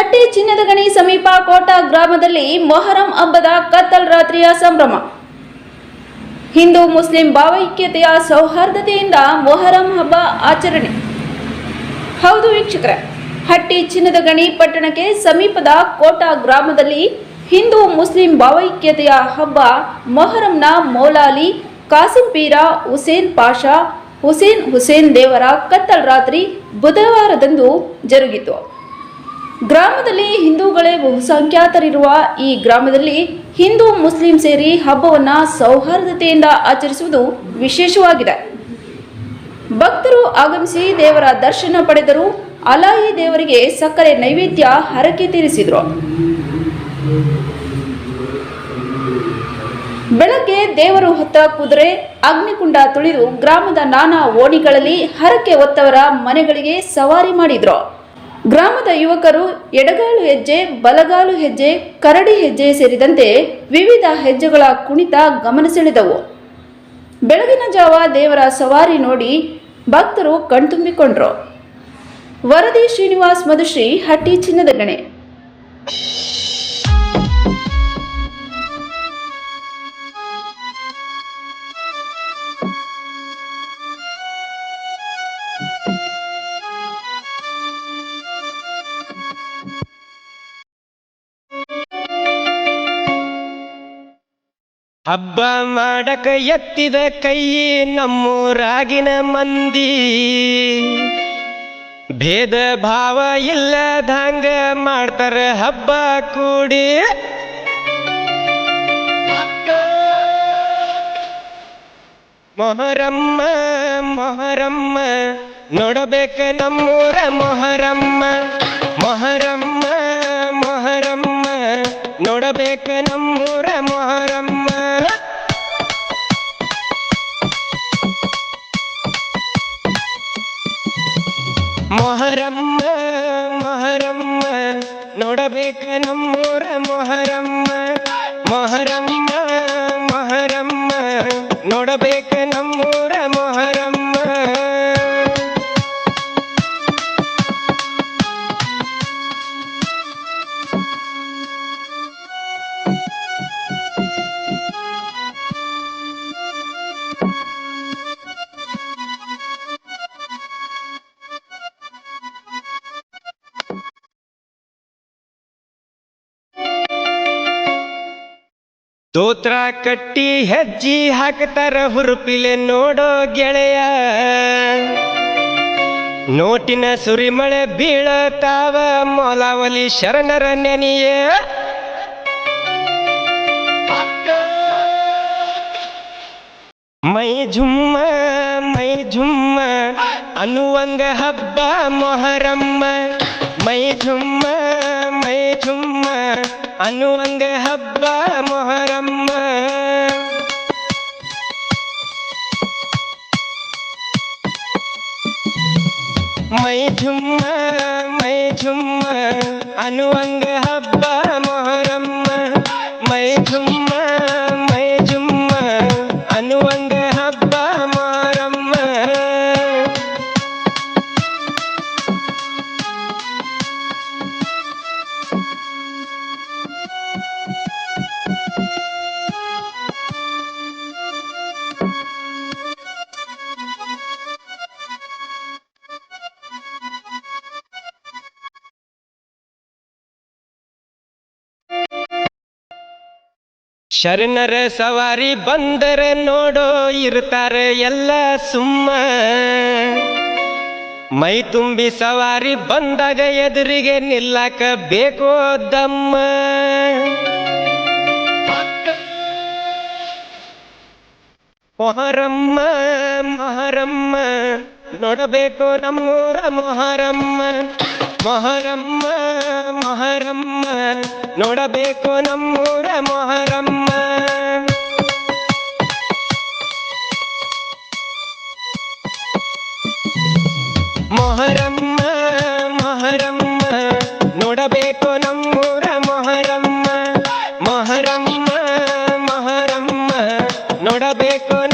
ಹಟ್ಟಿ ಚಿನ್ನದ ಗಣಿ ಸಮೀಪ ಕೋಟ ಗ್ರಾಮದಲ್ಲಿ ಮೊಹರಂ ಹಬ್ಬದ ಕತ್ತಲ್ ರಾತ್ರಿಯ ಸಂಭ್ರಮ. ಹಿಂದೂ ಮುಸ್ಲಿಂ ಭಾವೈಕ್ಯತೆಯ ಸೌಹಾರ್ದತೆಯಿಂದ ಮೊಹರಂ ಹಬ್ಬ ಆಚರಣೆ. ಹೌದು ವೀಕ್ಷಕರೇ, ಹಟ್ಟಿ ಚಿನ್ನದ ಗಣಿ ಪಟ್ಟಣಕ್ಕೆ ಸಮೀಪದ ಕೋಟ ಗ್ರಾಮದಲ್ಲಿ ಹಿಂದೂ ಮುಸ್ಲಿಂ ಭಾವೈಕ್ಯತೆಯ ಹಬ್ಬ ಮೊಹರಂನ ಮೌಲಾಲಿ, ಕಾಸಿಂ ಪೀರ, ಹುಸೇನ್ ಪಾಷಾ, ಹುಸೇನ್ ಹುಸೇನ್ ದೇವರ ಕತ್ತಲ್ ರಾತ್ರಿ ಬುಧವಾರದಂದು ಜರುಗಿತು. ಗ್ರಾಮದಲ್ಲಿ ಹಿಂದೂಗಳೇ ಬಹುಸಂಖ್ಯಾತರಿರುವ ಈ ಗ್ರಾಮದಲ್ಲಿ ಹಿಂದೂ ಮುಸ್ಲಿಂ ಸೇರಿ ಹಬ್ಬವನ್ನು ಸೌಹಾರ್ದತೆಯಿಂದ ಆಚರಿಸುವುದು ವಿಶೇಷವಾಗಿದೆ. ಭಕ್ತರು ಆಗಮಿಸಿ ದೇವರ ದರ್ಶನ ಪಡೆದರು. ಅಲಾಯಿ ದೇವರಿಗೆ ಸಕ್ಕರೆ ನೈವೇದ್ಯ ಹರಕೆ ತೀರಿಸಿದರು. ಬೆಳಗ್ಗೆ ದೇವರು ಹೊತ್ತ ಕುದುರೆ ಅಗ್ನಿಕುಂಡ ತುಳಿದು ಗ್ರಾಮದ ನಾನಾ ಓಣಿಗಳಲ್ಲಿ ಹರಕೆ ಹೊತ್ತವರ ಮನೆಗಳಿಗೆ ಸವಾರಿ ಮಾಡಿದ್ರು. ಗ್ರಾಮದ ಯುವಕರು ಎಡಗಾಲು ಹೆಜ್ಜೆ, ಬಲಗಾಲು ಹೆಜ್ಜೆ, ಕರಡಿ ಹೆಜ್ಜೆ ಸೇರಿದಂತೆ ವಿವಿಧ ಹೆಜ್ಜೆಗಳ ಕುಣಿತ ಗಮನ ಸೆಳೆದವು ಬೆಳಗಿನ ಜಾವ ದೇವರ ಸವಾರಿ ನೋಡಿ ಭಕ್ತರು ಕಣ್ತುಂಬಿಕೊಂಡ್ರು. ವರದಿ ಶ್ರೀನಿವಾಸ್ ಮಧುಶ್ರೀ ಹಟ್ಟಿ ಚಿನ್ನದ ಗಣೆ ಹಬ್ಬ ಮಾಡಕ ಎತ್ತಿದ ಕೈ ನಮ್ಮೂರಾಗಿನ ಮಂದಿ. ಭೇದ ಭಾವ ಇಲ್ಲದಂಗ ಮಾಡ್ತಾರ ಹಬ್ಬ ಕೂಡಿ. ಮೊಹರಮ್ಮ ಮೊಹರಮ್ಮ, ನೋಡಬೇಕ ನಮ್ಮೂರ ಮೊಹರಮ್ಮ. ಮೊಹರಮ್ಮ ಮೊಹರಮ್ಮ, ನೋಡಬೇಕ ನಮ್ಮೂರ ಮೊಹರಮ್ಮ. ಮೊಹರಮ್ಮ ಮೊಹರಮ್ಮ ನೋಡಬೇಕ ನಮ್ಮೂರ ಮೊಹರಮ್ಮ. ಮೊಹರಮ್ಮ ಮೊಹರಮ್ಮ ನೋಡಬೇಕ ದೋತ್ರ ಕಟ್ಟಿ ಹೆಜ್ಜಿ ಹಾಕ್ತಾರ ಹುರುಪಿಲೆ ನೋಡೋ ಗೆಳೆಯ. ನೋಟಿನ ಸುರಿಮಳೆ ಬೀಳತಾವ ಮೊಲಾವಲಿ ಶರಣರ ನೆನೆಯ. ಮೈ ಝುಮ್ಮ ಮೈ ಝುಮ್ಮ, ಅನುವಂಗ ಹಬ್ಬ ಮೊಹರಮ್ಮ. ಮೈ ಝುಮ್ಮ ಮೈ ಝುಮ್ಮ ಅನ್ನುವಂಗ ಹಬ್ಬ ಮೊಹರಮ್ಮ ಮೈ ಝುಮ್ಮ ಮೈ ಝುಮ್ಮ ಅನ್ನುವಂಗ ಶರಣರ ಸವಾರಿ ಬಂದರೆ ನೋಡೋ ಇರ್ತಾರೆ ಎಲ್ಲ ಸುಮ್ಮ. ಮೈ ತುಂಬಿ ಸವಾರಿ ಬಂದಾಗ ಎದುರಿಗೆ ನಿಲ್ಲಕ ಬೇಕೋ ದಮ್ಮ. ಮೊಹರಮ್ಮ ಮೊಹರಮ್ಮ, ನೋಡಬೇಕು ನಮ್ಮೂರ ಮೊಹರಮ್ಮ. ಮೊಹರಮ್ಮ ಮೊಹರಮ್ಮ ನೋಡಬೇಕು ನಮ್ಮೂರ ಮೊಹರಮ್ಮ. ಮೊಹರಮ್ಮ ಮೊಹರಮ್ಮ ನೋಡಬೇಕು ನಮ್ಮೂರ ಮೊಹರಮ್ಮ. ಮೊಹರಮ್ಮ ಮೊಹರಮ್ಮ ನೋಡಬೇಕು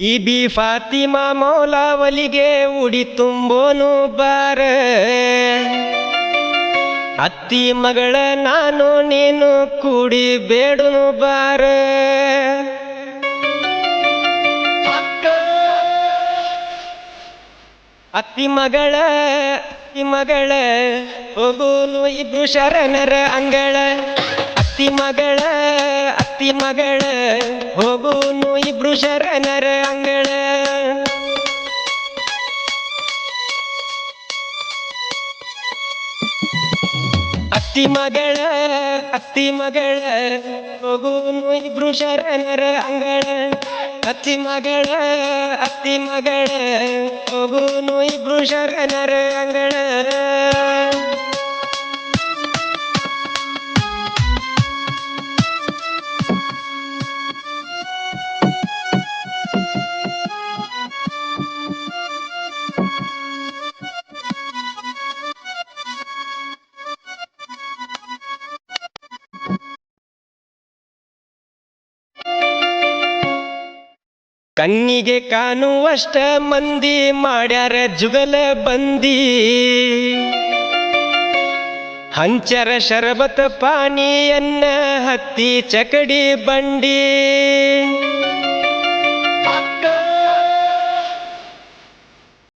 ಈ ಬಿ ಫಾತಿಮಾ ಮೌಲಾವಲಿಗೆ ಉಡಿ ತುಂಬೋನು ಬಾರ. ಅತ್ತಿ ಮಗಳ ನಾನು ನೀನು ಕೂಡಿ ಬೇಡುನು ಬಾರ. ಅತ್ತಿ ಮಗಳ ಅತ್ತಿ ಮಗಳ, ಹೋಗುನು ಇಬ್ರು ಶರಣರ ಅಂಗಳ. ಅತ್ತಿ ಮಗಳ ಅತ್ತಿ ಮಗಳ, ಹೋಗುನು ಇಬ್ರು ಶರಣರ ಅಂಗಳ ಅತ್ತಿ ಮಗಳ ಅತ್ತಿ ಮಗಳ ಹೋಗುನು ಇಬ್ರು ಶರಣರ ಅಂಗಳ ಅತ್ತಿ ಮಗಳ ಅತ್ತಿ ಕಣ್ಣಿಗೆ ಕಾಣುವಷ್ಟ ಮಂದಿ ಮಾಡ್ಯಾರ ಜುಗಲ ಬಂದಿ. ಹಂಚರ ಶರಬತ ಪಾನಿಯನ್ನ ಹತ್ತಿ ಚಕಡಿ ಬಂಡಿ.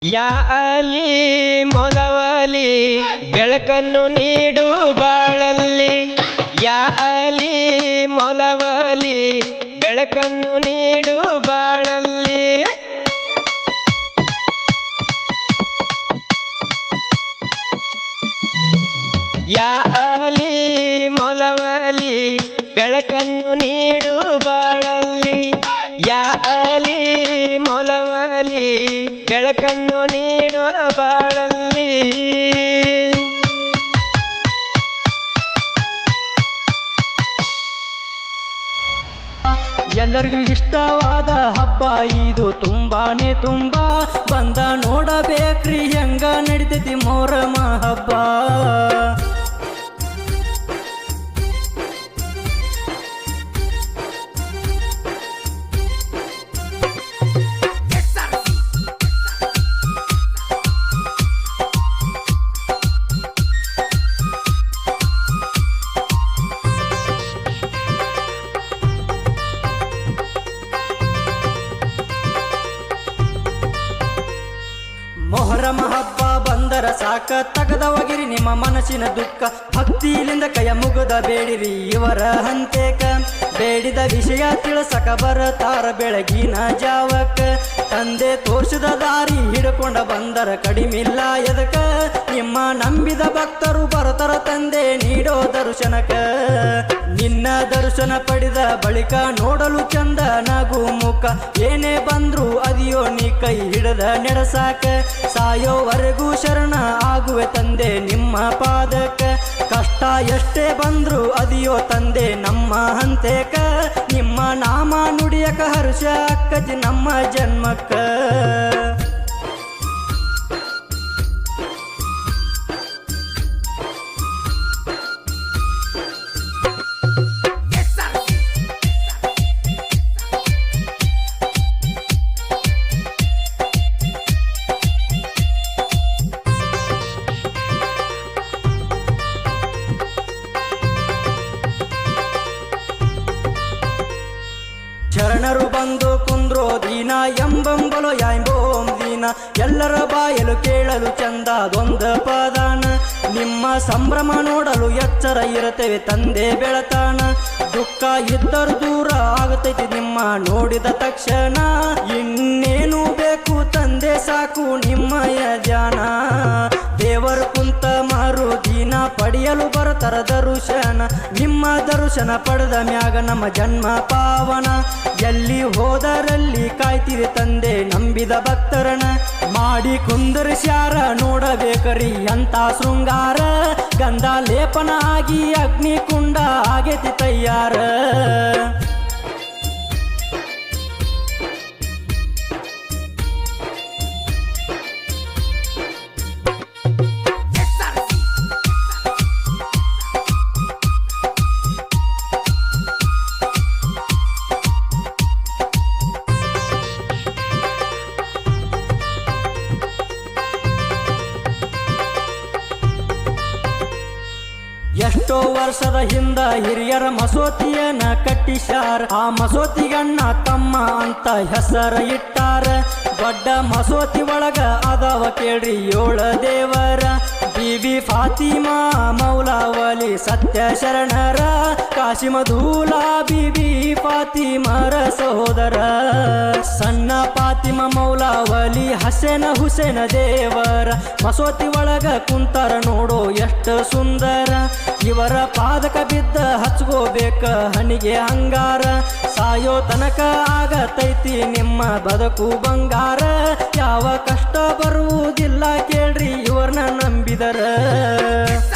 ಯಾ ಅಲಿ ಮೊಲವಾಲಿ ಬೆಳಕನ್ನು ನೀಡು ಬಾಳಲ್ಲಿ. ಯಾ ಅಲಿ ಮೊಲವಲಿ ಬೆಳಕನ್ನು ನೀಡು ಬಾಳಲ್ಲಿ ಯಾ ಅಲಿ ಮೊಲವಲಿ, ಬೆಳಕನ್ನು ನೀಡು ಬಾಳಲ್ಲಿ. ಯಾ ಅಲಿ ಮೊಲವಲಿ, ಬೆಳಕನ್ನು ನೀಡು ಬಾಳಲ್ಲಿ. ಎಲ್ಲರಿಗೂ ಇಷ್ಟವಾದ ಹಬ್ಬ, ಇದು ತುಂಬಾನೇ ತುಂಬಾ ಬಂದ ನೋಡಬೇಕ್ರಿ, ಹೆಂಗ ನಡಿತೈತಿ ಮೊಹರಮ ಹಬ್ಬ. ನಿಮ್ಮ ಮನಸ್ಸಿನ ದುಃಖ ಭಕ್ತಿಯಿಂದ ಕೈಯ ಮುಗದ ಬೇಡಿರಿ ಇವರ ಹಂತೇಕ. ಬೇಡಿದ ವಿಷಯ ತಿಳಸಕ ಬರತಾರ ಬೆಳಗಿನ ಜಾವಕ. ತಂದೆ ತೋರ್ಸಿದ ದಾರಿ ಹಿಡ್ಕೊಂಡ ಬಂದರ ಕಡಿಮಿಲ್ಲ ಎದಕ. ನಿಮ್ಮ ನಂಬಿದ ಭಕ್ತರು ಬರತರ ತಂದೆ ನೀಡೋ ದರ್ಶನಕ. ನಿನ್ನ ದರ್ಶನ ಪಡೆದ ಬಳಿಕ ನೋಡಲು ಚಂದ ನಗು ಮುಖ ಏನೇ ಬಂದ್ರು ಅದಿಯೋ ನೀ ಕೈ ಹಿಡದ ನೆಡಸಾಕ. ಸಾಯೋವರೆಗೂ ಶರಣ ಆಗುವೆ ತಂದೆ ನಿಮ್ಮ ಪಾದಕ. ಕಷ್ಟ ಎಷ್ಟೇ ಬಂದ್ರು ಅದಿಯೋ ತಂದೆ ನಮ್ಮ ಹಂತೇಕ. ನಿಮ್ಮ ನಾಮ ನುಡಿಯಕ ಹರ್ಷ ಅಕ್ಕಜಿ ನಮ್ಮ ಜನ್ಮಕ್ಕ. ಬಾಯಲು ಕೇಳಲು ಚಂದದೊಂದ ಪದಾನ. ನಿಮ್ಮ ಸಂಭ್ರಮ ನೋಡಲು ಎಚ್ಚರ ಇರುತ್ತೇವೆ ತಂದೆ ಬೆಳತಾನ. ದುಃಖ ಇದ್ದರೂ ದೂರ ಆಗತೈತಿ ನಿಮ್ಮ ನೋಡಿದ ತಕ್ಷಣ. ಇನ್ನೇನು ಬೇಕು ತಂದೆ ಸಾಕು ನಿಮ್ಮಯ ಜಾನ ದೇವರು ಕುಂತ ಮಾರು ದಿನ ಪಡೆಯಲು ಬರತರ ದರ್ಶನ. ನಿಮ್ಮ ದರ್ಶನ ಪಡೆದ ಮ್ಯಾಗ ನಮ್ಮ ಜನ್ಮ ಪಾವನ. ಎಲ್ಲಿ ಹೋದರಲ್ಲಿ ಕಾಯ್ತಿರಿ ತಂದೆ ನಂಬಿದ ಭಕ್ತರನ ಮಾಡಿ ಕುಂದರ್ಸ್ಯಾರ ನೋಡಬೇಕರಿ ಅಂತ ಶೃಂಗಾರ. ಗಂಧ ಲೇಪನ ಆಗಿ ಅಗ್ನಿ ಕುಂಡ ಆಗೇತಿ ತಯ್ಯಾರ ಹಿರಿಯರ ಮಸೂತಿಯನ್ನ ಕಟ್ಟಿಸಾರ ಆ ಮಸೂತಿಗಣ್ಣ ತಮ್ಮ ಅಂತ ಹೆಸರ ಇಟ್ಟಾರ. ದೊಡ್ಡ ಮಸೂತಿ ಒಳಗ ಅದಾವ ಕೇಳ್ರಿ ಏಳ ದೇವರ. ಬಿಬಿ ಫಾತಿಮಾ, ಮೌಲಾವಲಿ ಸತ್ಯ ಶರಣರ ಕಾಶಿಮಧೂಲಾ ಬೀವಿ ಫಾತಿಮರ ಸಹೋದರ ಸಣ್ಣ ಫಾತಿಮ, ಮೌಲಾವಲಿ ಹಸೇನ ಹುಸೇನ ದೇವರ. ಮಸೋತಿ ಒಳಗ ಕುಂತರ ನೋಡೋ ಎಷ್ಟು ಸುಂದರ. ಇವರ ಪಾದಕ ಬಿದ್ದ ಹಚ್ಕೋಬೇಕ ಹಣಿಗೆ ಹಂಗಾರ. ಸಾಯೋ ತನಕ ಆಗತೈತಿ ನಿಮ್ಮ ಬದುಕು ಬಂಗಾರ. ಯಾವ ಕಷ್ಟ ಬರುವುದಿಲ್ಲ ಕೇಳ್ರಿ ಇವ್ರನ್ನ ನಂಬಿದರ. Yeah.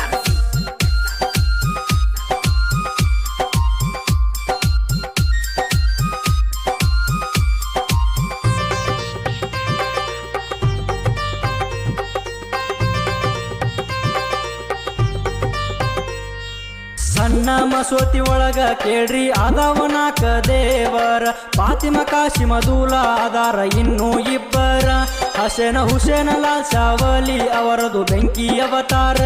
ಮಸೂತಿ ಒಳಗ ಕೇಳ್ರಿ ಆದವನಾಕ ದೇವರ ಪಾತಿಮ ಕಾಶಿ, ಮಧೂಲ ಆದಾರ ಇನ್ನೂ ಇಬ್ಬರ. ಹಸೇನ, ಹುಸೇನ ಲಾಲ್ ಸಾವಲಿ ಅವರದು ಬೆಂಕಿ ಅವತಾರ.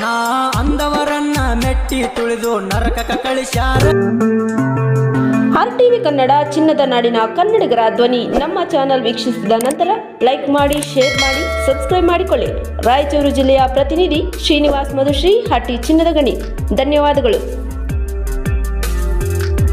ನಾ ಅಂದವರನ್ನ ಮೆಟ್ಟಿ ತುಳಿದು ನರಕ ಕಳಿಸ್ಯಾರ. ಆರ್ ಟಿವಿ ಕನ್ನಡ ಚಿನ್ನದ ನಾಡಿನ ಕನ್ನಡಿಗರ ಧ್ವನಿ ನಮ್ಮ ಚಾನೆಲ್ ವೀಕ್ಷಿಸಿದ ನಂತರ ಲೈಕ್ ಮಾಡಿ, ಶೇರ್ ಮಾಡಿ, ಸಬ್ಸ್ಕ್ರೈಬ್ ಮಾಡಿಕೊಳ್ಳಿ. ರಾಯಚೂರು ಜಿಲ್ಲೆಯ ಪ್ರತಿನಿಧಿ ಶ್ರೀನಿವಾಸ್ ಮಧುಶ್ರೀ, ಹಟ್ಟಿ ಚಿನ್ನದ ಗಣಿ. ಧನ್ಯವಾದಗಳು.